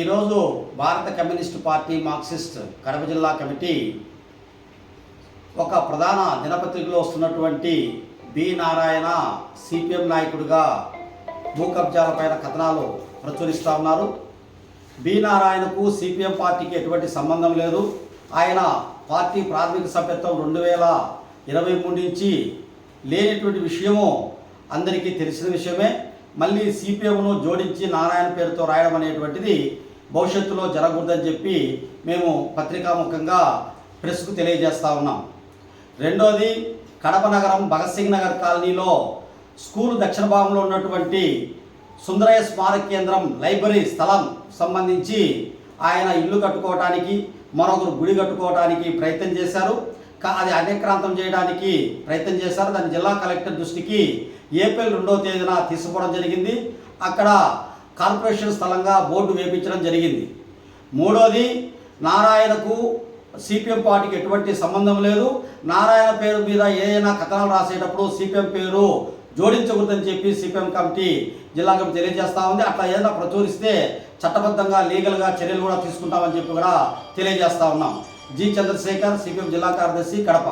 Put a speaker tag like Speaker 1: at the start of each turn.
Speaker 1: ఈరోజు భారత communist party Marxist Kadapa జిల్లా కమిటీ ఒక ప్రధాన దినపత్రికలో వస్తున్నటువంటి బి నారాయణ సిపిఎం నాయకుడిగా భూ కబ్జాలపైన కథనాలు ప్రచురిస్తూ ఉన్నారు. బి నారాయణకు సిపిఎం పార్టీకి ఎటువంటి సంబంధం లేదు. ఆయన పార్టీ ప్రాథమిక సభ్యత్వం రెండు వేల ఇరవై మూడు నుంచి లేనటువంటి విషయము అందరికీ తెలిసిన విషయమే. మళ్ళీ సిపిఎంను జోడించి నారాయణ పేరుతో రాయడం అనేటువంటిది భవిష్యత్తులో జరగకూడదని చెప్పి మేము పత్రికాముఖంగా ప్రెస్కు తెలియజేస్తా ఉన్నాం. రెండోది కడప నగరం భగత్ సింగ్ నగర్ కాలనీలో స్కూల్ దక్షిణ భాగంలో ఉన్నటువంటి సుందరయ్య స్మారక కేంద్రం లైబ్రరీ స్థలం సంబంధించి ఆయన ఇల్లు కట్టుకోవటానికి మరొకరు గుడి కట్టుకోవడానికి ప్రయత్నం చేశారు. అది అనేక్రాంతం చేయడానికి ప్రయత్నం చేశారు. దాన్ని జిల్లా కలెక్టర్ దృష్టికి ఏప్రిల్ రెండవ తేదీన తీసుకోవడం జరిగింది. అక్కడ కార్పొరేషన్ స్థలంగా బోర్డు వేపించడం జరిగింది. మూడోది నారాయణకు సిపిఎం పార్టీకి ఎటువంటి సంబంధం లేదు. నారాయణ పేరు మీద ఏదైనా కథనాలు రాసేటప్పుడు సిపిఎం పేరు జోడించకూడదని చెప్పి సిపిఎం కమిటీ జిల్లా కమిటీ తెలియజేస్తా ఉంది. అట్లా ఏదైనా ప్రచురిస్తే చట్టబద్ధంగా లీగల్గా చర్యలు కూడా తీసుకుంటామని చెప్పి కూడా తెలియజేస్తా ఉన్నాం. జి చంద్రశేఖర్ సిపిఎం జిల్లా కార్యదర్శి కడప.